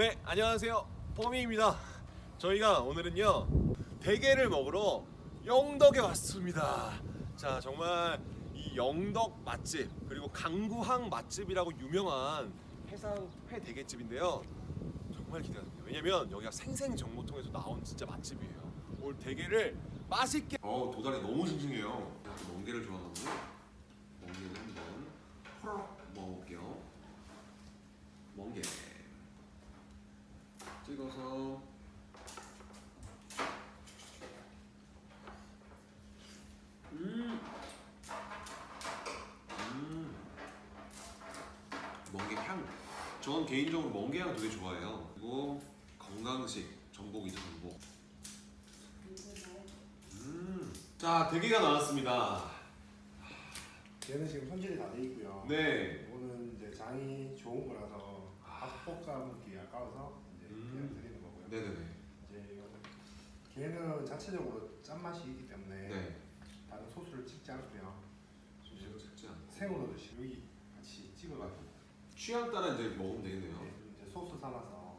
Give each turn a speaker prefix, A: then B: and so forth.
A: 네, 안녕하세요. 뽀미입니다. 저희가 오늘은요 대게를 먹으러 영덕에 왔습니다. 자, 정말 이 영덕 맛집 그리고 강구항 맛집이라고 유명한 해상 회 대게집인데요. 정말 기대가 됩니다. 왜냐면 여기가 생생정보통에서 나온 진짜 맛집이에요. 오늘 대게를 맛있게. 어, 도다리 너무 싱싱해요. 멍게를 좋아하거든요. 멍게를 한번 호로록 먹어볼게요. 멍게. 찍어서 음. 음. 멍게 향. 저는 개인적으로 멍게 향 되게 좋아해요. 그리고 건강식 전복이죠 전복. 음. 자 대게가 나왔습니다.
B: 얘는 지금 손질이 다 돼 있고요.
A: 네.
B: 이거는 이제 장이 좋은 거라서
A: 아.
B: 닭볶음기 아까워서
A: 네네네.
B: 이제 걔는 자체적으로 짠맛이 있기 때문에
A: 네.
B: 다른 소스를 찍지 않고요.
A: 소스가 작지 않고.
B: 생으로 드시 여기 같이 찍어가지고
A: 취향 따라 이제 먹으면 되겠네요.
B: 네, 이제 소스 삼아서